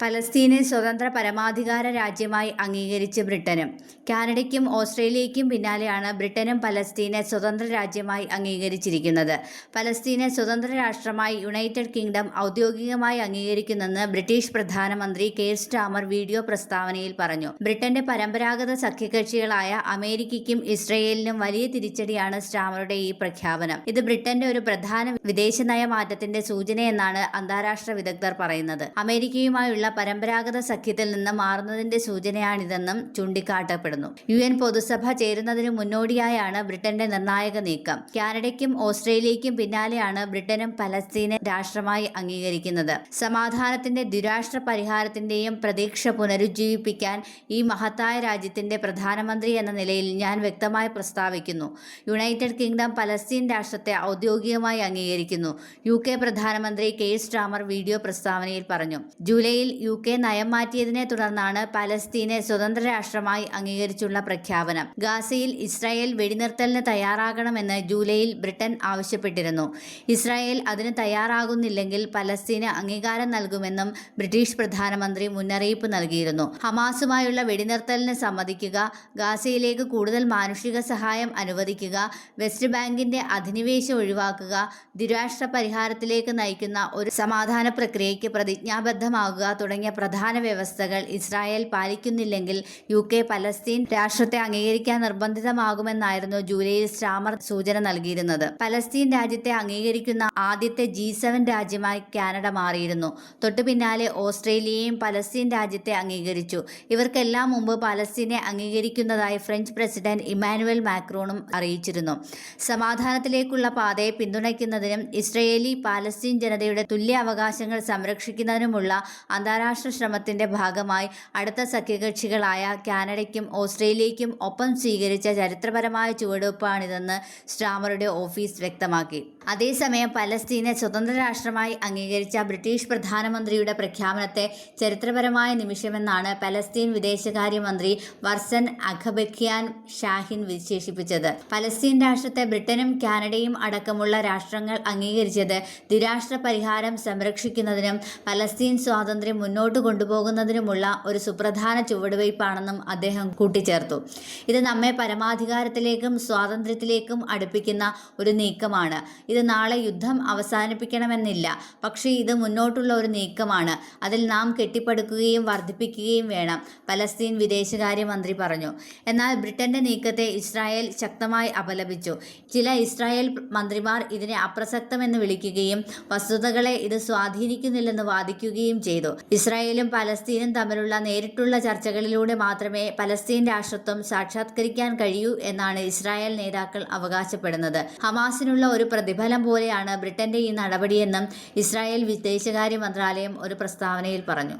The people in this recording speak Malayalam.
പലസ്തീനെ സ്വതന്ത്ര പരമാധികാര രാജ്യമായി അംഗീകരിച്ച് ബ്രിട്ടനും. കാനഡയ്ക്കും ഓസ്ട്രേലിയയ്ക്കും പിന്നാലെയാണ് ബ്രിട്ടനും പലസ്തീനെ സ്വതന്ത്ര രാജ്യമായി അംഗീകരിച്ചിരിക്കുന്നത്. പലസ്തീനെ സ്വതന്ത്ര രാഷ്ട്രമായി യുണൈറ്റഡ് കിങ്ഡം ഔദ്യോഗികമായി അംഗീകരിക്കുന്നെന്ന് ബ്രിട്ടീഷ് പ്രധാനമന്ത്രി കെയർ സ്റ്റാമർ വീഡിയോ പ്രസ്താവനയിൽ പറഞ്ഞു. ബ്രിട്ടന്റെ പരമ്പരാഗത സഖ്യകക്ഷികളായ അമേരിക്കയ്ക്കും ഇസ്രയേലിനും വലിയ തിരിച്ചടിയാണ് സ്റ്റാമറുടെ ഈ പ്രഖ്യാപനം. ഇത് ബ്രിട്ടന്റെ ഒരു പ്രധാന വിദേശനയ മാറ്റത്തിന്റെ സൂചനയെന്നാണ് അന്താരാഷ്ട്ര വിദഗ്ധർ പറയുന്നത്. അമേരിക്കയുമായുള്ള പരമ്പരാഗത സഖ്യത്തിൽ നിന്ന് മാറുന്നതിന്റെ സൂചനയാണിതെന്നും ചൂണ്ടിക്കാട്ടപ്പെടുന്നു. യു എൻ പൊതുസഭ ചേരുന്നതിന് മുന്നോടിയായാണ് ബ്രിട്ടന്റെ നിർണായക നീക്കം. കാനഡയ്ക്കും ഓസ്ട്രേലിയയ്ക്കും പിന്നാലെയാണ് ബ്രിട്ടനും പലസ്തീനെ രാഷ്ട്രമായി അംഗീകരിക്കുന്നത്. സമാധാനത്തിന്റെ ദുരാഷ്ട്ര പരിഹാരത്തിന്റെയും പ്രതീക്ഷ പുനരുജ്ജീവിപ്പിക്കാൻ ഈ മഹത്തായ രാജ്യത്തിന്റെ പ്രധാനമന്ത്രി എന്ന നിലയിൽ ഞാൻ വ്യക്തമായി പ്രസ്താവിക്കുന്നു. യുണൈറ്റഡ് കിങ്ഡം പലസ്തീൻ രാഷ്ട്രത്തെ ഔദ്യോഗികമായി അംഗീകരിക്കുന്നു. യു കെ പ്രധാനമന്ത്രി കെയ്സ് സ്റ്റാമർ വീഡിയോ പ്രസ്താവനയിൽ പറഞ്ഞു. ജൂലൈയിൽ യു കെ നയം മാറ്റിയതിനെ തുടർന്നാണ് പലസ്തീനെ സ്വതന്ത്ര രാഷ്ട്രമായി അംഗീകരിച്ചുള്ള പ്രഖ്യാപനം. ഗാസയിൽ ഇസ്രായേൽ വെടിനിർത്തലിന് തയ്യാറാകണമെന്ന് ജൂലൈയിൽ ബ്രിട്ടൻ ആവശ്യപ്പെട്ടിരുന്നു. ഇസ്രായേൽ അതിന് തയ്യാറാകുന്നില്ലെങ്കിൽ പലസ്തീന് അംഗീകാരം നൽകുമെന്നും ബ്രിട്ടീഷ് പ്രധാനമന്ത്രി മുന്നറിയിപ്പ് നൽകിയിരുന്നു. ഹമാസുമായുള്ള വെടിനിർത്തലിന് സമ്മതിക്കുക ഗാസയിലേക്ക് കൂടുതൽ മാനുഷിക സഹായം അനുവദിക്കുക വെസ്റ്റ് ബാങ്കിന്റെ അധിനിവേശം ഒഴിവാക്കുക ദ്വിരാഷ്ട്ര പരിഹാരത്തിലേക്ക് നയിക്കുന്ന ഒരു സമാധാന പ്രക്രിയയ്ക്ക് പ്രതിജ്ഞാബദ്ധമാകുക തുടങ്ങിയ പ്രധാന വ്യവസ്ഥകൾ ഇസ്രായേൽ പാലിക്കുന്നില്ലെങ്കിൽ യു കെ പലസ്തീൻ രാഷ്ട്രത്തെ അംഗീകരിക്കാൻ നിർബന്ധിതമാകുമെന്നായിരുന്നു ജൂലൈയിൽ സ്റ്റാമർ സൂചന നൽകിയിരുന്നത്. പലസ്തീൻ രാജ്യത്തെ അംഗീകരിക്കുന്ന ആദ്യത്തെ ജി സെവൻ രാജ്യമായി കാനഡ മാറിയിരുന്നു. തൊട്ടു പിന്നാലെ ഓസ്ട്രേലിയയും പലസ്തീൻ രാജ്യത്തെ അംഗീകരിച്ചു. ഇവർക്കെല്ലാം മുമ്പ് പലസ്തീനെ അംഗീകരിക്കുന്നതായി ഫ്രഞ്ച് പ്രസിഡന്റ് ഇമാനുവൽ മാക്രോണും അറിയിച്ചിരുന്നു. സമാധാനത്തിലേക്കുള്ള പാതയെ പിന്തുണയ്ക്കുന്നതിനും ഇസ്രയേലി പാലസ്തീൻ ജനതയുടെ തുല്യ അവകാശങ്ങൾ സംരക്ഷിക്കുന്നതിനുമുള്ള അന്താരാഷ്ട്ര ശ്രമത്തിന്റെ ഭാഗമായി അടുത്ത സഖ്യകക്ഷികളായ കാനഡയ്ക്കും ഓസ്ട്രേലിയയ്ക്കും ഒപ്പം സ്വീകരിച്ച ചരിത്രപരമായ ചുവടുവയ്പ്പാണിതെന്ന് സ്റ്റാമറുടെ ഓഫീസ് വ്യക്തമാക്കി. അതേസമയം പലസ്തീനെ സ്വതന്ത്ര രാഷ്ട്രമായി അംഗീകരിച്ച ബ്രിട്ടീഷ് പ്രധാനമന്ത്രിയുടെ പ്രഖ്യാപനത്തെ ചരിത്രപരമായ നിമിഷമെന്നാണ് പലസ്തീൻ വിദേശകാര്യമന്ത്രി വർസൻ അഖബഖിയാൻ ഷാഹിൻ വിശേഷിപ്പിച്ചത്. പലസ്തീൻ രാഷ്ട്രത്തെ ബ്രിട്ടനും കാനഡയും അടക്കമുള്ള രാഷ്ട്രങ്ങൾ അംഗീകരിച്ചത് ദ്വിരാഷ്ട്ര പരിഹാരം സംരക്ഷിക്കുന്നതിനും പലസ്തീൻ സ്വാതന്ത്ര്യം മുന്നോട്ട് കൊണ്ടുപോകുന്നതിനുമുള്ള ഒരു സുപ്രധാന ചുവടുവയ്പ്പാണെന്നും അദ്ദേഹം കൂട്ടിച്ചേർത്തു. ഇത് നമ്മെ പരമാധികാരത്തിലേക്കും സ്വാതന്ത്ര്യത്തിലേക്കും അടുപ്പിക്കുന്ന ഒരു നീക്കമാണ്. ഇത് നാളെ യുദ്ധം അവസാനിപ്പിക്കണമെന്നില്ല. പക്ഷേ ഇത് മുന്നോട്ടുള്ള ഒരു നീക്കമാണ്. അതിൽ നാം കെട്ടിപ്പടുക്കുകയും വർദ്ധിപ്പിക്കുകയും വേണം പലസ്തീൻ വിദേശകാര്യമന്ത്രി പറഞ്ഞു. എന്നാൽ ബ്രിട്ടന്റെ നീക്കത്തെ ഇസ്രായേൽ ശക്തമായി അപലപിച്ചു. ചില ഇസ്രായേൽ മന്ത്രിമാർ ഇതിനെ അപ്രസക്തമെന്ന് വിളിക്കുകയും വസ്തുതകളെ ഇത് സ്വാധീനിക്കുന്നില്ലെന്ന് വാദിക്കുകയും ചെയ്തു. ഇസ്രായേലും പലസ്തീനും തമ്മിലുള്ള നേരിട്ടുള്ള ചർച്ചകളിലൂടെ മാത്രമേ പലസ്തീൻ രാഷ്ട്രത്വം സാക്ഷാത്കരിക്കാൻ കഴിയൂ എന്നാണ് ഇസ്രായേൽ നേതാക്കൾ അവകാശപ്പെടുന്നത്. ഹമാസിനുള്ള ഒരു പ്രതിഫലം പോലെയാണ് ബ്രിട്ടന്റെ ഈ നടപടിയെന്നും ഇസ്രായേൽ വിദേശകാര്യ മന്ത്രാലയം ഒരു പ്രസ്താവനയിൽ പറഞ്ഞു.